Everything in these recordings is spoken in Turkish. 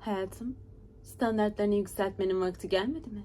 Hayatım, standartlarını yükseltmenin vakti gelmedi mi?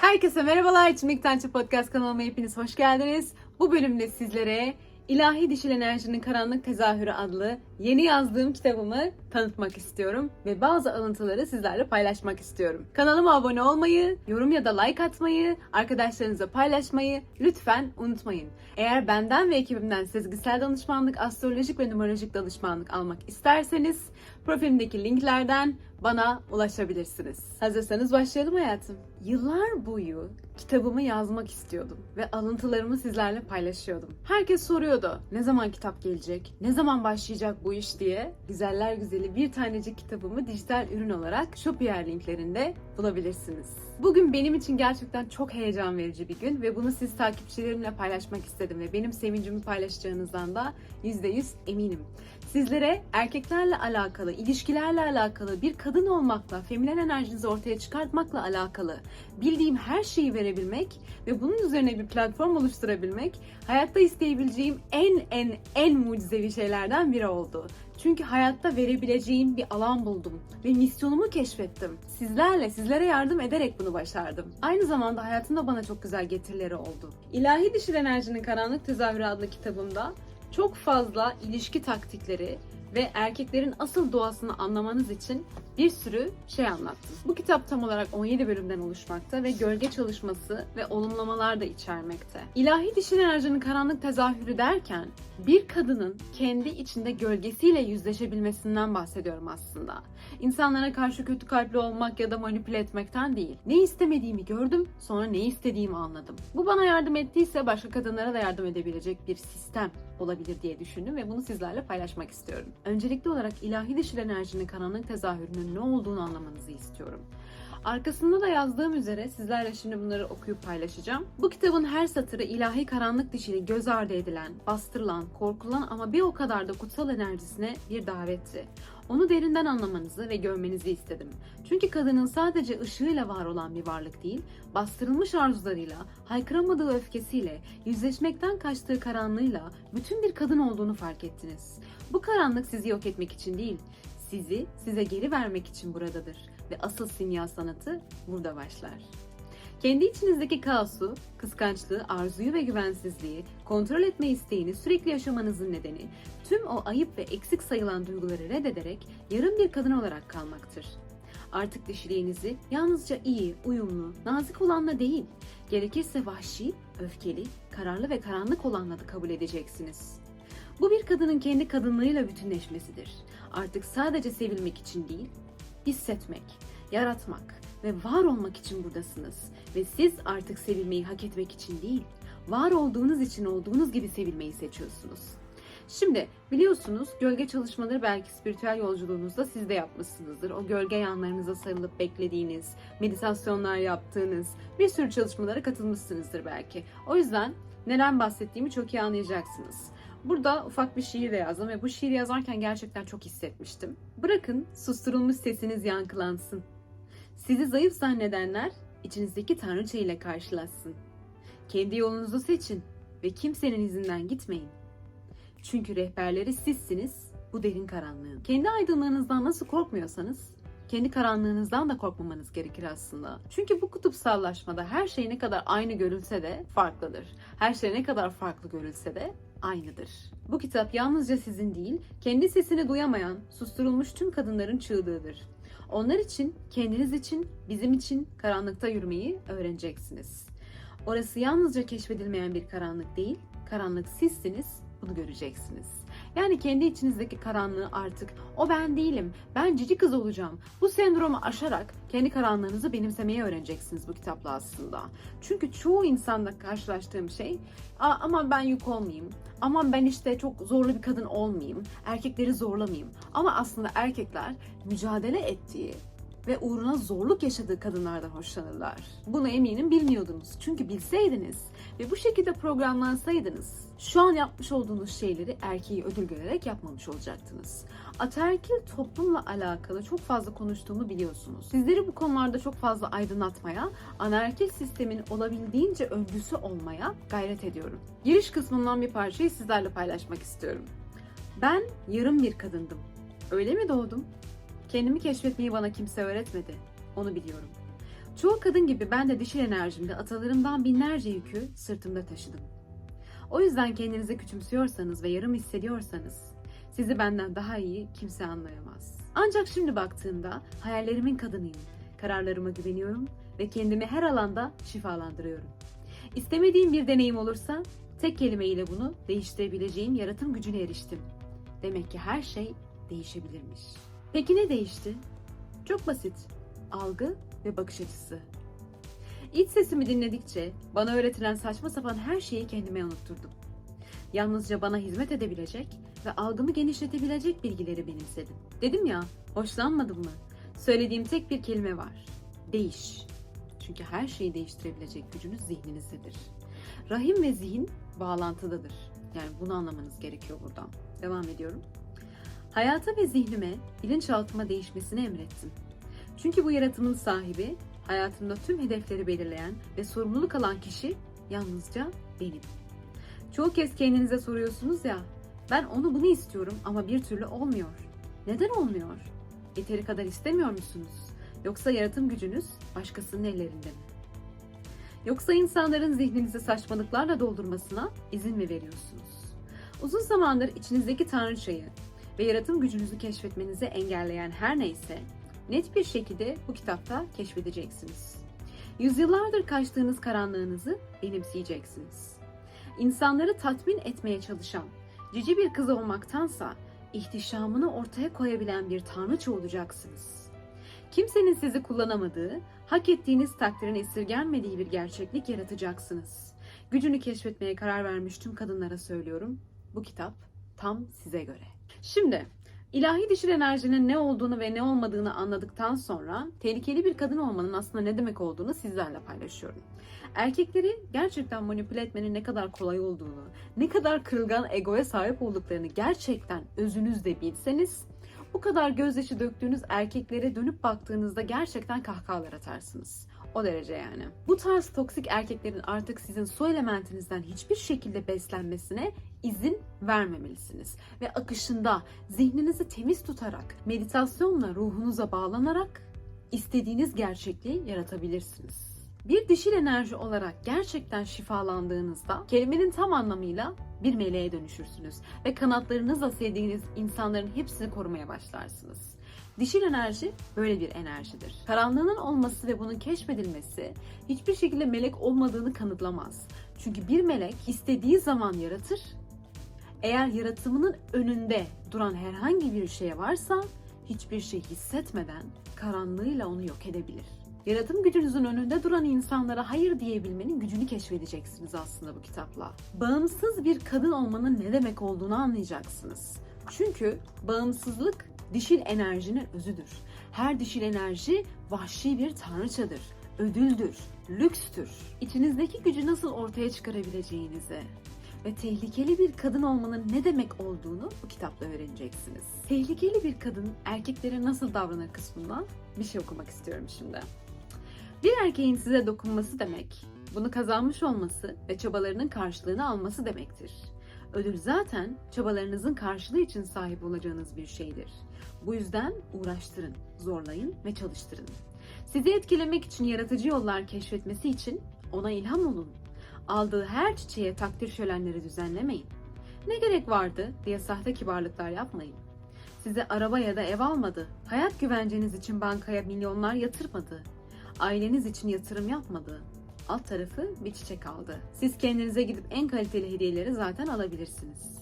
Herkese merhabalar. İçimlik Tançı Podcast kanalıma hepiniz hoş geldiniz. Bu bölümde sizlere İlahi Dişil Enerjinin Karanlık Tezahürü adlı yeni yazdığım kitabımı tanıtmak istiyorum ve bazı alıntıları sizlerle paylaşmak istiyorum. Kanalıma abone olmayı, yorum ya da like atmayı, arkadaşlarınıza paylaşmayı lütfen unutmayın. Eğer benden ve ekibimden sezgisel danışmanlık, astrolojik ve numerolojik danışmanlık almak isterseniz profilimdeki linklerden bana ulaşabilirsiniz. Hazırsanız başlayalım hayatım. Yıllar boyu kitabımı yazmak istiyordum ve alıntılarımı sizlerle paylaşıyordum. Herkes soruyordu ne zaman kitap gelecek, ne zaman başlayacak bu iş diye. Güzeller güzeli bir tanecik kitabımı dijital ürün olarak Shopier linklerinde bulabilirsiniz. Bugün benim için gerçekten çok heyecan verici bir gün ve bunu siz takipçilerimle paylaşmak istedim ve benim sevincimi paylaşacağınızdan da %100 eminim. Sizlere erkeklerle alakalı, ilişkilerle alakalı, bir kadın olmakla, feminen enerjinizi ortaya çıkartmakla alakalı bildiğim her şeyi verebilmek ve bunun üzerine bir platform oluşturabilmek hayatta isteyebileceğim en en en mucizevi şeylerden biri oldu. Çünkü hayatta verebileceğim bir alan buldum ve misyonumu keşfettim. Sizlerle, sizlere yardım ederek bunu başardım. Aynı zamanda hayatımda bana çok güzel getirileri oldu. İlahi Dişil Enerjinin Karanlık Tezahürü adlı kitabımda çok fazla ilişki taktikleri ve erkeklerin asıl doğasını anlamanız için bir sürü şey anlattım. Bu kitap tam olarak 17 bölümden oluşmakta ve gölge çalışması ve olumlamalar da içermekte. İlahi dişil enerjinin karanlık tezahürü derken bir kadının kendi içinde gölgesiyle yüzleşebilmesinden bahsediyorum aslında. İnsanlara karşı kötü kalpli olmak ya da manipüle etmekten değil. Ne istemediğimi gördüm, sonra ne istediğimi anladım. Bu bana yardım ettiyse başka kadınlara da yardım edebilecek bir sistem olabilir diye düşündüm ve bunu sizlerle paylaşmak istiyorum. Öncelikli olarak ilahi dişil enerjinin karanlık tezahürünün ne olduğunu anlamanızı istiyorum. Arkasında da yazdığım üzere sizlerle şimdi bunları okuyup paylaşacağım. Bu kitabın her satırı ilahi karanlık dişili göz ardı edilen, bastırılan, korkulan ama bir o kadar da kutsal enerjisine bir davetti. Onu derinden anlamanızı ve görmenizi istedim. Çünkü kadının sadece ışığıyla var olan bir varlık değil, bastırılmış arzularıyla, haykıramadığı öfkesiyle, yüzleşmekten kaçtığı karanlığıyla bütün bir kadın olduğunu fark ettiniz. Bu karanlık sizi yok etmek için değil, sizi size geri vermek için buradadır ve asıl simya sanatı burada başlar. Kendi içinizdeki kaosu, kıskançlığı, arzuyu ve güvensizliği, kontrol etme isteğini sürekli yaşamanızın nedeni tüm o ayıp ve eksik sayılan duyguları reddederek yarım bir kadın olarak kalmaktır. Artık dişiliğinizi yalnızca iyi, uyumlu, nazik olanla değil, gerekirse vahşi, öfkeli, kararlı ve karanlık olanla da kabul edeceksiniz. Bu bir kadının kendi kadınlığıyla bütünleşmesidir. Artık sadece sevilmek için değil, hissetmek, yaratmak ve var olmak için buradasınız. Ve siz artık sevilmeyi hak etmek için değil, var olduğunuz için olduğunuz gibi sevilmeyi seçiyorsunuz. Şimdi biliyorsunuz gölge çalışmaları belki spiritüel yolculuğunuzda siz de yapmışsınızdır. O gölge yanlarınıza sarılıp beklediğiniz, meditasyonlar yaptığınız bir sürü çalışmalara katılmışsınızdır belki. O yüzden neden bahsettiğimi çok iyi anlayacaksınız. Burada ufak bir şiir de yazdım ve bu şiiri yazarken gerçekten çok hissetmiştim. Bırakın susturulmuş sesiniz yankılansın. Sizi zayıf zannedenler içinizdeki tanrıça ile karşılaşsın. Kendi yolunuzu seçin ve kimsenin izinden gitmeyin. Çünkü rehberleri sizsiniz bu derin karanlığın. Kendi aydınlığınızdan nasıl korkmuyorsanız kendi karanlığınızdan da korkmamanız gerekir aslında. Çünkü bu kutupsallaşmada her şey ne kadar aynı görülse de farklıdır. Her şey ne kadar farklı görülse de aynıdır. Bu kitap yalnızca sizin değil, kendi sesini duyamayan, susturulmuş tüm kadınların çığlığıdır. Onlar için, kendiniz için, bizim için karanlıkta yürümeyi öğreneceksiniz. Orası yalnızca keşfedilmeyen bir karanlık değil, karanlık sizsiniz, bunu göreceksiniz. Yani kendi içinizdeki karanlığı artık o ben değilim, ben cici kız olacağım. Bu sendromu aşarak kendi karanlığınızı benimsemeyi öğreneceksiniz bu kitapla aslında. Çünkü çoğu insanda karşılaştığım şey Aa, aman ben yük olmayayım, aman ben işte çok zorlu bir kadın olmayayım, erkekleri zorlamayayım. Ama aslında erkekler mücadele ettiği ve uğruna zorluk yaşadığı kadınlardan hoşlanırlar. Bunu eminim bilmiyordunuz. Çünkü bilseydiniz ve bu şekilde programlansaydınız şu an yapmış olduğunuz şeyleri erkeği ödül görerek yapmamış olacaktınız. Ataerkil toplumla alakalı çok fazla konuştuğumu biliyorsunuz. Sizleri bu konularda çok fazla aydınlatmaya, anaerkil sistemin olabildiğince öncüsü olmaya gayret ediyorum. Giriş kısmından bir parçayı sizlerle paylaşmak istiyorum. Ben yarım bir kadındım. Öyle mi doğdum? Kendimi keşfetmeyi bana kimse öğretmedi. Onu biliyorum. Çoğu kadın gibi ben de dişil enerjimde atalarımdan binlerce yükü sırtımda taşıdım. O yüzden kendinizi küçümsüyorsanız ve yarım hissediyorsanız sizi benden daha iyi kimse anlayamaz. Ancak şimdi baktığımda hayallerimin kadınıyım. Kararlarıma güveniyorum ve kendimi her alanda şifalandırıyorum. İstemediğim bir deneyim olursa tek kelimeyle bunu değiştirebileceğim yaratım gücüne eriştim. Demek ki her şey değişebilirmiş. Peki ne değişti? Çok basit. Algı ve bakış açısı. İç sesimi dinledikçe bana öğretilen saçma sapan her şeyi kendime unutturdum. Yalnızca bana hizmet edebilecek ve algımı genişletebilecek bilgileri benimsedim. Dedim ya, hoşlanmadım mı? Söylediğim tek bir kelime var. Değiş. Çünkü her şeyi değiştirebilecek gücünüz zihninizdedir. Rahim ve zihin bağlantıdadır. Yani bunu anlamanız gerekiyor buradan. Devam ediyorum. Hayata ve zihnime, bilinçaltıma değişmesini emrettim. Çünkü bu yaratımın sahibi, hayatımda tüm hedefleri belirleyen ve sorumluluk alan kişi yalnızca benim. Çoğu kez kendinize soruyorsunuz ya, ben onu bunu istiyorum ama bir türlü olmuyor. Neden olmuyor? Yeteri kadar istemiyor musunuz? Yoksa yaratım gücünüz başkasının ellerinde mi? Yoksa insanların zihninizi saçmalıklarla doldurmasına izin mi veriyorsunuz? Uzun zamandır içinizdeki tanrıçayı ve yaratım gücünüzü keşfetmenizi engelleyen her neyse net bir şekilde bu kitapta keşfedeceksiniz. Yüzyıllardır kaçtığınız karanlığınızı benimseyeceksiniz. İnsanları tatmin etmeye çalışan cici bir kız olmaktansa ihtişamını ortaya koyabilen bir tanrıça olacaksınız. Kimsenin sizi kullanamadığı, hak ettiğiniz takdirin esirgenmediği bir gerçeklik yaratacaksınız. Gücünü keşfetmeye karar vermiş tüm kadınlara söylüyorum. Bu kitap tam size göre. Şimdi ilahi dişil enerjinin ne olduğunu ve ne olmadığını anladıktan sonra tehlikeli bir kadın olmanın aslında ne demek olduğunu sizlerle paylaşıyorum. Erkekleri gerçekten manipüle etmenin ne kadar kolay olduğunu, ne kadar kırılgan egoya sahip olduklarını gerçekten özünüzde bilseniz bu kadar gözyaşı döktüğünüz erkeklere dönüp baktığınızda gerçekten kahkahalar atarsınız. O derece yani. Bu tarz toksik erkeklerin artık sizin su elementinizden hiçbir şekilde beslenmesine izin vermemelisiniz. Ve akışında zihninizi temiz tutarak, meditasyonla ruhunuza bağlanarak istediğiniz gerçekliği yaratabilirsiniz. Bir dişil enerji olarak gerçekten şifalandığınızda kelimenin tam anlamıyla bir meleğe dönüşürsünüz ve kanatlarınızla sevdiğiniz insanların hepsini korumaya başlarsınız. Dişil enerji böyle bir enerjidir. Karanlığın olması ve bunun keşfedilmesi hiçbir şekilde melek olmadığını kanıtlamaz. Çünkü bir melek istediği zaman yaratır. Eğer yaratımının önünde duran herhangi bir şey varsa hiçbir şey hissetmeden karanlığıyla onu yok edebilir. Yaratım gücünüzün önünde duran insanlara hayır diyebilmenin gücünü keşfedeceksiniz aslında bu kitapla. Bağımsız bir kadın olmanın ne demek olduğunu anlayacaksınız. Çünkü bağımsızlık dişil enerjinin özüdür. Her dişil enerji vahşi bir tanrıçadır, ödüldür, lükstür. İçinizdeki gücü nasıl ortaya çıkarabileceğinizi ve tehlikeli bir kadın olmanın ne demek olduğunu bu kitapta öğreneceksiniz. Tehlikeli bir kadın erkeklere nasıl davranır kısmından bir şey okumak istiyorum şimdi. Bir erkeğin size dokunması demek, bunu kazanmış olması ve çabalarının karşılığını alması demektir. Ödül zaten çabalarınızın karşılığı için sahip olacağınız bir şeydir. Bu yüzden uğraştırın, zorlayın ve çalıştırın. Sizi etkilemek için yaratıcı yollar keşfetmesi için ona ilham olun. Aldığı her çiçeğe takdir şölenleri düzenlemeyin. Ne gerek vardı diye sahte kibarlıklar yapmayın. Size araba ya da ev almadı. Hayat güvenceniz için bankaya milyonlar yatırmadı. Aileniz için yatırım yapmadı. Alt tarafı bir çiçek aldı. Siz kendinize gidip en kaliteli hediyeleri zaten alabilirsiniz.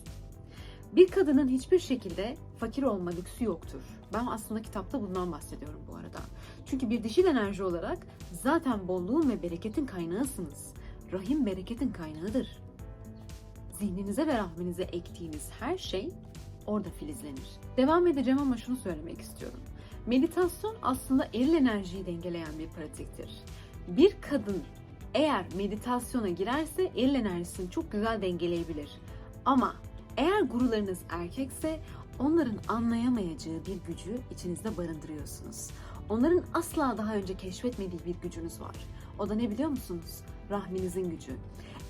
Bir kadının hiçbir şekilde fakir olma lüksü yoktur. Ben aslında kitapta bundan bahsediyorum bu arada. Çünkü bir dişil enerji olarak zaten bolluğun ve bereketin kaynağısınız. Rahim bereketin kaynağıdır. Zihninize ve rahminize ektiğiniz her şey orada filizlenir. Devam edeceğim ama şunu söylemek istiyorum. Meditasyon aslında eril enerjiyi dengeleyen bir pratiktir. Bir kadın eğer meditasyona girerse eril enerjisini çok güzel dengeleyebilir. Ama eğer gurularınız erkekse onların anlayamayacağı bir gücü içinizde barındırıyorsunuz. Onların asla daha önce keşfetmediği bir gücünüz var. O da ne biliyor musunuz? Rahminizin gücü.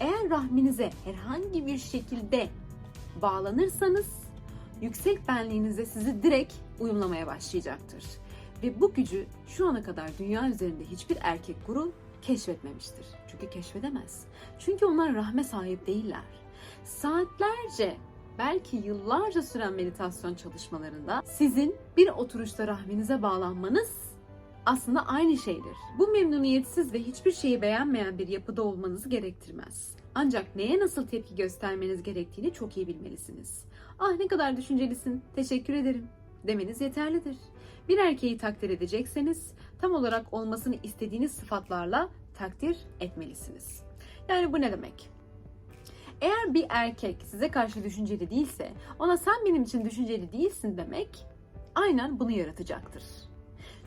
Eğer rahminize herhangi bir şekilde bağlanırsanız yüksek benliğinize sizi direkt uyumlamaya başlayacaktır. Ve bu gücü şu ana kadar dünya üzerinde hiçbir erkek guru keşfetmemiştir. Çünkü keşfedemez. Çünkü onlar rahme sahip değiller. Saatlerce belki yıllarca süren meditasyon çalışmalarında sizin bir oturuşta rahminize bağlanmanız aslında aynı şeydir. Bu memnuniyetsiz ve hiçbir şeyi beğenmeyen bir yapıda olmanızı gerektirmez. Ancak neye nasıl tepki göstermeniz gerektiğini çok iyi bilmelisiniz. Ah ne kadar düşüncelisin, teşekkür ederim demeniz yeterlidir. Bir erkeği takdir edecekseniz tam olarak olmasını istediğiniz sıfatlarla takdir etmelisiniz. Yani bu ne demek? Eğer bir erkek size karşı düşünceli değilse, ona sen benim için düşünceli değilsin demek aynen bunu yaratacaktır.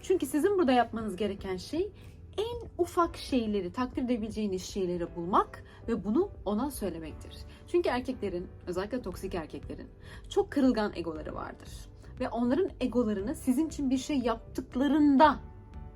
Çünkü sizin burada yapmanız gereken şey en ufak şeyleri, takdir edebileceğiniz şeyleri bulmak ve bunu ona söylemektir. Çünkü erkeklerin, özellikle toksik erkeklerin çok kırılgan egoları vardır. Ve onların egolarını sizin için bir şey yaptıklarında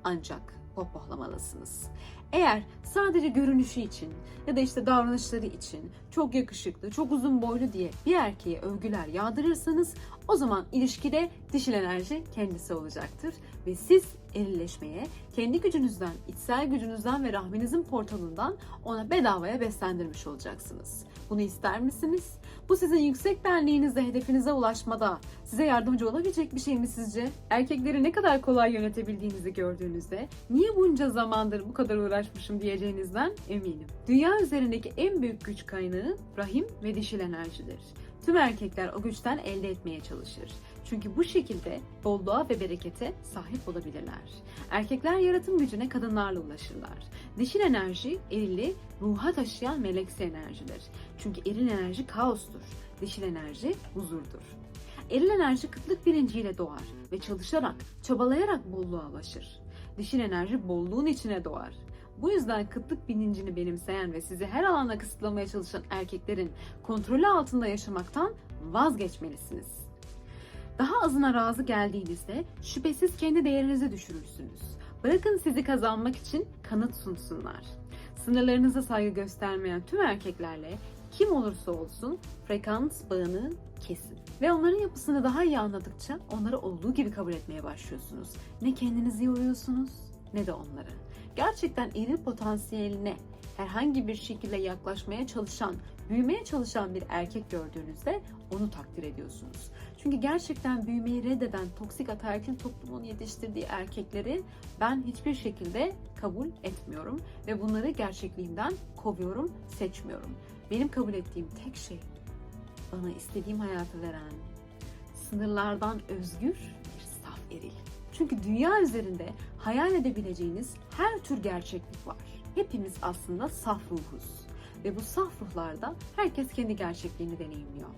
ancak pohpohlamalısınız. Eğer sadece görünüşü için ya da işte davranışları için çok yakışıklı, çok uzun boylu diye bir erkeğe övgüler yağdırırsanız o zaman ilişkide dişil enerji kendisi olacaktır ve siz erilleşmeye kendi gücünüzden, içsel gücünüzden ve rahminizin portalından ona bedavaya beslendirmiş olacaksınız. Bunu ister misiniz? Bu sizin yüksek benliğinizde hedefinize ulaşmada size yardımcı olabilecek bir şey mi sizce? Erkekleri ne kadar kolay yönetebildiğinizi gördüğünüzde niye bunca zamandır bu kadar uğraşmışım diyeceğinizden eminim. Dünya üzerindeki en büyük güç kaynağı rahim ve dişil enerjidir. Tüm erkekler o güçten elde etmeye çalışır. Çünkü bu şekilde bolluğa ve berekete sahip olabilirler. Erkekler yaratım gücüne kadınlarla ulaşırlar. Dişil enerji erili, ruha taşıyan meleksi enerjidir. Çünkü eril enerji kaostur. Dişil enerji huzurdur. Eril enerji kıtlık bilinciyle doğar ve çalışarak, çabalayarak bolluğa ulaşır. Dişil enerji bolluğun içine doğar. Bu yüzden kıtlık bilincini benimseyen ve sizi her alanda kısıtlamaya çalışan erkeklerin kontrolü altında yaşamaktan vazgeçmelisiniz. Daha azına razı geldiğinizde şüphesiz kendi değerinizi düşürürsünüz. Bırakın sizi kazanmak için kanıt sunsunlar. Sınırlarınıza saygı göstermeyen tüm erkeklerle kim olursa olsun frekans bağını kesin. Ve onların yapısını daha iyi anladıkça onları olduğu gibi kabul etmeye başlıyorsunuz. Ne kendinizi yoruyorsunuz ne de onları. Gerçekten eril potansiyeline herhangi bir şekilde yaklaşmaya çalışan, büyümeye çalışan bir erkek gördüğünüzde onu takdir ediyorsunuz. Çünkü gerçekten büyümeyi reddeden toksik ataerkil toplumun yetiştirdiği erkekleri ben hiçbir şekilde kabul etmiyorum ve bunları gerçekliğimden kovuyorum, seçmiyorum. Benim kabul ettiğim tek şey bana istediğim hayatı veren, sınırlardan özgür bir saf eril. Çünkü dünya üzerinde hayal edebileceğiniz her tür gerçeklik var. Hepimiz aslında saf ruhuz. Ve bu saf ruhlarda herkes kendi gerçekliğini deneyimliyor.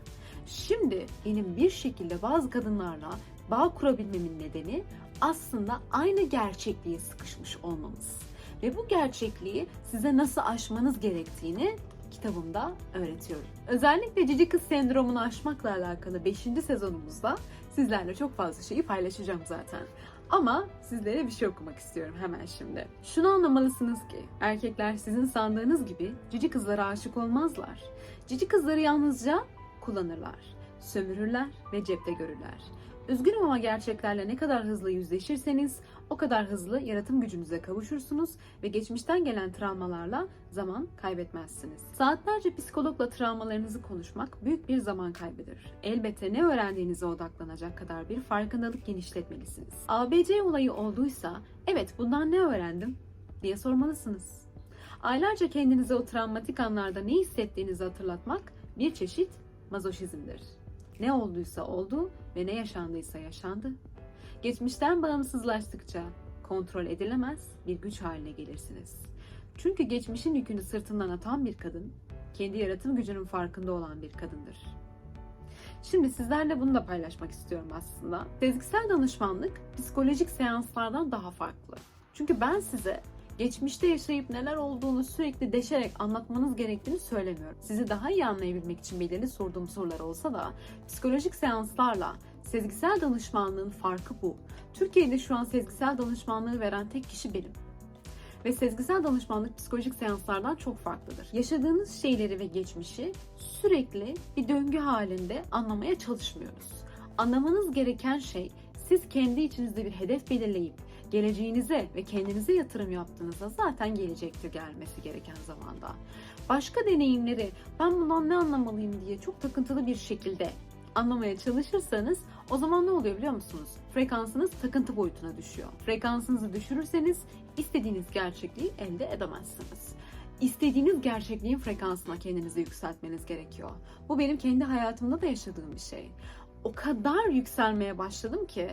Şimdi benim bir şekilde bazı kadınlarla bağ kurabilmemin nedeni aslında aynı gerçekliğe sıkışmış olmamız. Ve bu gerçekliği size nasıl aşmanız gerektiğini kitabımda öğretiyorum. Özellikle cici kız sendromunu aşmakla alakalı 5. sezonumuzda sizlerle çok fazla şeyi paylaşacağım zaten. Ama sizlere bir şey okumak istiyorum hemen şimdi. Şunu anlamalısınız ki erkekler sizin sandığınız gibi cici kızlara aşık olmazlar. Cici kızları yalnızca kullanırlar, sömürürler ve cepte görürler. Üzgünüm ama gerçeklerle ne kadar hızlı yüzleşirseniz o kadar hızlı yaratım gücünüze kavuşursunuz ve geçmişten gelen travmalarla zaman kaybetmezsiniz. Saatlerce psikologla travmalarınızı konuşmak büyük bir zaman kaybıdır. Elbette ne öğrendiğinize odaklanacak kadar bir farkındalık genişletmelisiniz. ABC olayı olduysa, evet bundan ne öğrendim diye sormalısınız. Aylarca kendinize o travmatik anlarda ne hissettiğinizi hatırlatmak bir çeşit mazoşizmdir. Ne olduysa oldu ve ne yaşandıysa yaşandı. Geçmişten bağımsızlaştıkça kontrol edilemez bir güç haline gelirsiniz. Çünkü geçmişin yükünü sırtından atan bir kadın, kendi yaratım gücünün farkında olan bir kadındır. Şimdi sizlerle bunu da paylaşmak istiyorum aslında. Sezgisel danışmanlık psikolojik seanslardan daha farklı. Çünkü ben size geçmişte yaşayıp neler olduğunu sürekli deşerek anlatmanız gerektiğini söylemiyorum. Sizi daha iyi anlayabilmek için belirli sorduğum sorular olsa da psikolojik seanslarla sezgisel danışmanlığın farkı bu. Türkiye'de şu an sezgisel danışmanlığı veren tek kişi benim. Ve sezgisel danışmanlık psikolojik seanslardan çok farklıdır. Yaşadığınız şeyleri ve geçmişi sürekli bir döngü halinde anlamaya çalışmıyoruz. Anlamanız gereken şey siz kendi içinizde bir hedef belirleyip geleceğinize ve kendinize yatırım yaptığınızda zaten gelecektir gelmesi gereken zamanda. Başka deneyimleri ben bundan ne anlamalıyım diye çok takıntılı bir şekilde anlamaya çalışırsanız o zaman ne oluyor biliyor musunuz? Frekansınız takıntı boyutuna düşüyor. Frekansınızı düşürürseniz istediğiniz gerçekliği elde edemezsiniz. İstediğiniz gerçekliğin frekansına kendinizi yükseltmeniz gerekiyor. Bu benim kendi hayatımda da yaşadığım bir şey. O kadar yükselmeye başladım ki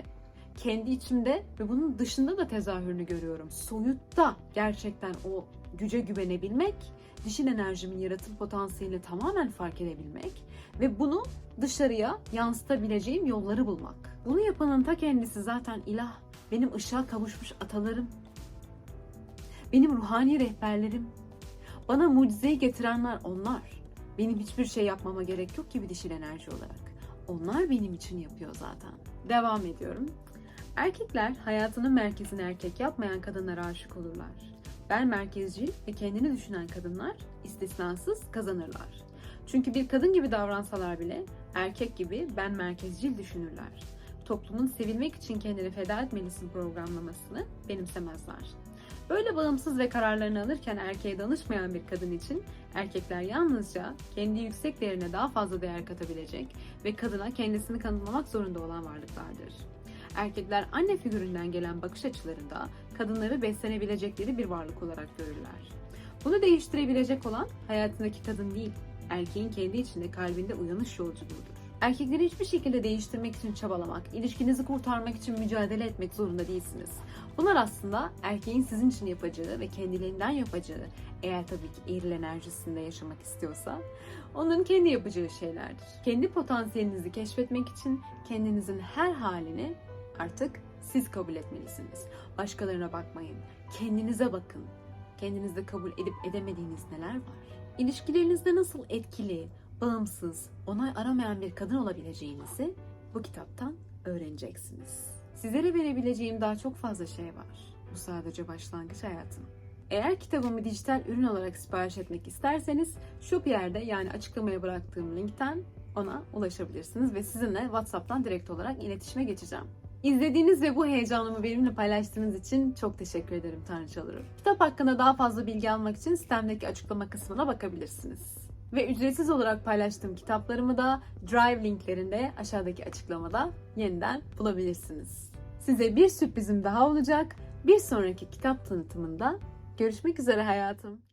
kendi içimde ve bunun dışında da tezahürünü görüyorum. Soyutta gerçekten o güce güvenebilmek, dişil enerjimin yaratım potansiyelini tamamen fark edebilmek ve bunu dışarıya yansıtabileceğim yolları bulmak. Bunu yapanın ta kendisi zaten ilah, benim ışığa kavuşmuş atalarım, benim ruhani rehberlerim, bana mucizeyi getirenler onlar. Benim hiçbir şey yapmama gerek yok ki bir dişil enerji olarak. Onlar benim için yapıyor zaten. Devam ediyorum. Erkekler hayatının merkezini erkek yapmayan kadınlara aşık olurlar. Ben merkezci ve kendini düşünen kadınlar istisnasız kazanırlar. Çünkü bir kadın gibi davransalar bile erkek gibi ben merkezcil düşünürler. Toplumun sevilmek için kendini feda etmelisin programlamasını benimsemezler. Böyle bağımsız ve kararlarını alırken erkeğe danışmayan bir kadın için erkekler yalnızca kendi yüksek değerine daha fazla değer katabilecek ve kadına kendisini kanıtlamak zorunda olan varlıklardır. Erkekler anne figüründen gelen bakış açılarında kadınları beslenebilecekleri bir varlık olarak görürler. Bunu değiştirebilecek olan hayatındaki kadın değil, erkeğin kendi içinde kalbinde uyanış yolculuğudur. Erkekleri hiçbir şekilde değiştirmek için çabalamak, ilişkinizi kurtarmak için mücadele etmek zorunda değilsiniz. Bunlar aslında erkeğin sizin için yapacağı ve kendiliğinden yapacağı, eğer tabii ki eril enerjisinde yaşamak istiyorsa, onların kendi yapacağı şeylerdir. Kendi potansiyelinizi keşfetmek için kendinizin her halini artık siz kabul etmelisiniz. Başkalarına bakmayın. Kendinize bakın. Kendinizde kabul edip edemediğiniz neler var? İlişkilerinizde nasıl etkili, bağımsız, onay aramayan bir kadın olabileceğinizi bu kitaptan öğreneceksiniz. Sizlere verebileceğim daha çok fazla şey var. Bu sadece başlangıç hayatım. Eğer kitabımı dijital ürün olarak sipariş etmek isterseniz şu bir yerde yani açıklamaya bıraktığım linkten ona ulaşabilirsiniz ve sizinle WhatsApp'tan direkt olarak iletişime geçeceğim. İzlediğiniz ve bu heyecanımı benimle paylaştığınız için çok teşekkür ederim Tanrıçaları. Kitap hakkında daha fazla bilgi almak için sitemdeki açıklama kısmına bakabilirsiniz. Ve ücretsiz olarak paylaştığım kitaplarımı da Drive linklerinde aşağıdaki açıklamada yeniden bulabilirsiniz. Size bir sürprizim daha olacak. Bir sonraki kitap tanıtımında görüşmek üzere hayatım.